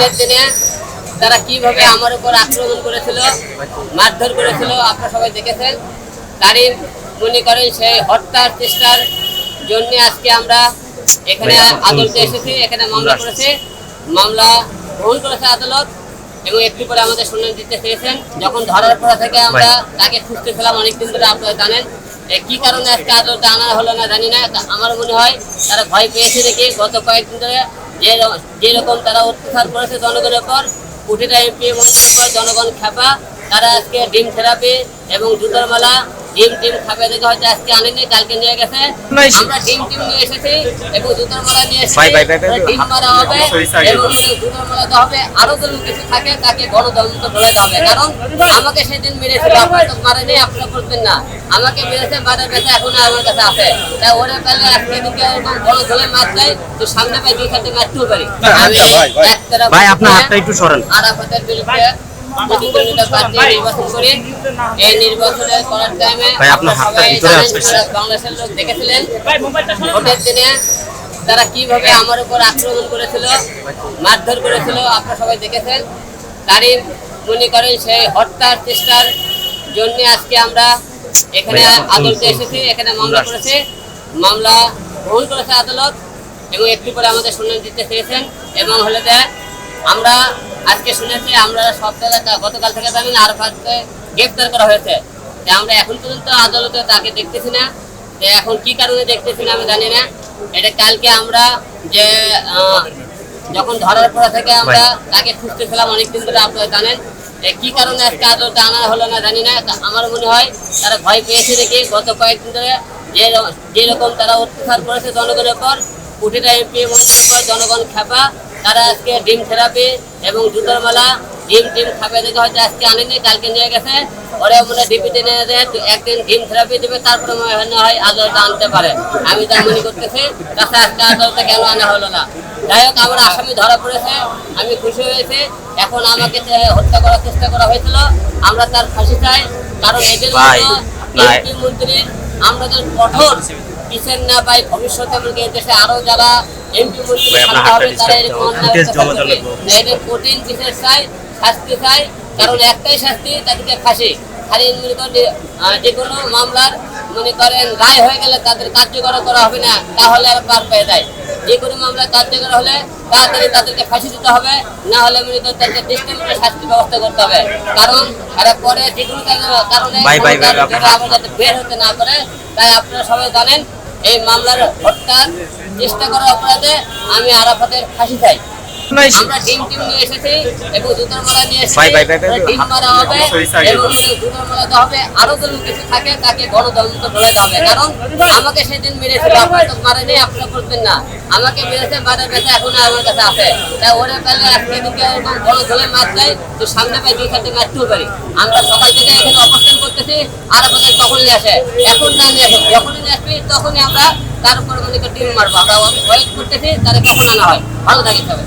ভোটের দিনে তারা কীভাবে আমার উপর আক্রমণ করেছিল মারধর করেছিল আপনারা সবাই দেখেছেন। তারই মনে করেন সেই হত্যার চেষ্টার জন্য আজকে আমরা এখানে আদালতে এসেছি এখানে মামলা করেছে। মামলা গ্রহণ করেছে আদালত এবং একটু পরে আমাদের শুনানি দিতে চেয়েছেন। যখন ধরার পর থেকে আমরা তাকে খুঁজতে খুঁজতেছিলাম অনেকদিন ধরে আপনারা জানেন। কি কারণে আজকে আদালতে আনা হলো না জানি না আমার মনে হয় তারা ভয় পেয়েছে দেখে গত কয়েকদিন ধরে যেরকম তারা অত্যাচার করেছে জনগণের পর কুটিরা এমপি মন্ত্রীর পর জনগণ খেপা, তারা আজকে ডিম থেরাপি এবং জুতোর মালা ডিম টিম খাবে দেখে হয়তো আজকে আনেনি কালকে নিয়ে গেছে। আমরা ডিম টিম নিয়ে এসেছি এবং জুতোর মালা নিয়ে এসেছি। ডিম মারা হবে এবং জুতোর হবে। আরও যদি কিছু থাকে তাকে গণতন্ত্র ঢোলাতে হবে। কারণ আমাকে সেদিন মেরেছিল আপনার তো মারেনি আপনারা করবেন না। আমাকে মেরেছে বারের ব্যথা এখন আমার কাছে আছে। তাই ওরা পেলে আজকে দিকে এরকম গণ ধরে মার দেয় তো সামনে পাই দুই সাথে মারতেও পারি আমি ভাই, আপনার হাতটা একটু সরান। আরাফাতের বিরুদ্ধে প্রতিদ্বন্দ্বিতা প্রার্থী নির্বাচন করি এই নির্বাচনে করার টাইমে ভাই, আপনার হাতটা সবাই ভিতরে জানেন, আসতেছে। সারা বাংলাদেশের লোক দেখেছিলেন তারা কীভাবে আমার উপর আক্রমণ করেছিল মারধর করেছিল আপনারা সবাই দেখেছেন। তারই মনে করেন সেই হত্যার চেষ্টার জন্য আজকে আমরা এখানে আদালতে এসেছি এখানে মামলা করেছে। মামলা গ্রহণ করেছে আদালত এবং একটু পরে আমাদের শুনানি দিতে চেয়েছেন এবং হলে আমরা আজকে শুনেছি আমরা সব জায়গায় গতকাল থেকে জানি আর গ্রেফতার করা হয়েছে। আমরা এখন পর্যন্ত আদালতে তাকে দেখতেছি না। এখন কি কারণে দেখতেছি না আমি জানি না। এটা কালকে আমরা যে যখন ধরার পর থেকে আমরা তাকে খুঁজতে খুঁজতেছিলাম অনেকদিন ধরে আপনারা জানেন। কি কারণে আজকে আদালতে আনা হলো না জানি না। আমার মনে হয় তারা ভয় পেয়েছে দেখে গত কয়েকদিন ধরে যে যেরকম তারা অত্যাচার করেছে জনগণের পর কুটিরা এমপি মন্ত্রীর পর জনগণ খেপা তারা আজকে ডিম থেরাপি এবং জুতোর মালা ডিম টিম খাবে দেখে হয়তো আজকে আনেনি কালকে নিয়ে গেছে ওরা মনে ডিপিতে নিয়ে দেয় একদিন ডিম থেরাপি দেবে তারপরে মনে হয় আদালতে আনতে পারে। আমি তার মনে করতেছি তাছাড়া আজকে আদালতে কেন আনা হলো না। যাই হোক আমার আসামি ধরা পড়েছে আমি খুশি হয়েছি। এখন আমাকে হত্যা করার চেষ্টা করা হয়েছিল আমরা তার ফাঁসি চাই কারণ এদের মন্ত্রীর আমরা কঠোর বিচার না পাই ভবিষ্যতে আমাকে দেশে আরও যারা এমপি মন্ত্রী ভাই, হবে তারা এরকম অন্যায় কঠিন বিচার চাই শাস্তি চাই কারণ একটাই শাস্তি তাদেরকে ফাঁসি। খালি মনে করেন যে, কোনো মামলার মনে করেন রায় হয়ে গেলে তাদের কার্যকর করা হবে না তাহলে আর পার পেয়ে যায়। যে কোনো মামলা কার্যকর হলে তাড়াতাড়ি তাদেরকে ফাঁসি দিতে হবে না হলে মনে করেন তাদেরকে দৃষ্টিমূলক শাস্তি ব্যবস্থা করতে হবে। কারণ এরা পরে যে কোনো কারণে- ভাই, ভাই, ভাই, বের হতে না পারে তাই আপনারা সবাই জানেন এই মামলার হত্যার চেষ্টা করার অপরাধে আমি আরাফাতের ফাঁসি চাই। আমরা ডিম টিম নিয়ে এসেছি এবং জুতোর মালা নিয়ে এসেছি। ভাই, ভাই, ভাই, ভাই, ওরা ডিম মারা হবে এবং জুতোর হবে। আরও যদি কিছু থাকে তাকে গণতন্ত্র ঢোলাতে হবে। কারণ আমাকে সেদিন মেরেছিল আপনার তো মারেনি আপনারা করবেন না। আমাকে মেরেছে বারের ব্যথা এখন আমার কাছে আছে। তাই ওরা পেলে আজকে দিকে এরকম গণ ধরে মার দেয় তো সামনে পাই দুই সাথে মারতেও পারি। আমরা সকাল থেকে এখানে অবস্থান করতেছি আর আমাদের তখনই আসে। এখন না নিয়ে আসে যখনই নিয়ে আসবি তখনই আমরা তার উপর মনে করি ডিম মারবো। আমরা ওয়েট করতেছি তারা কখন আনা হয়? ভালো থাকি সবাই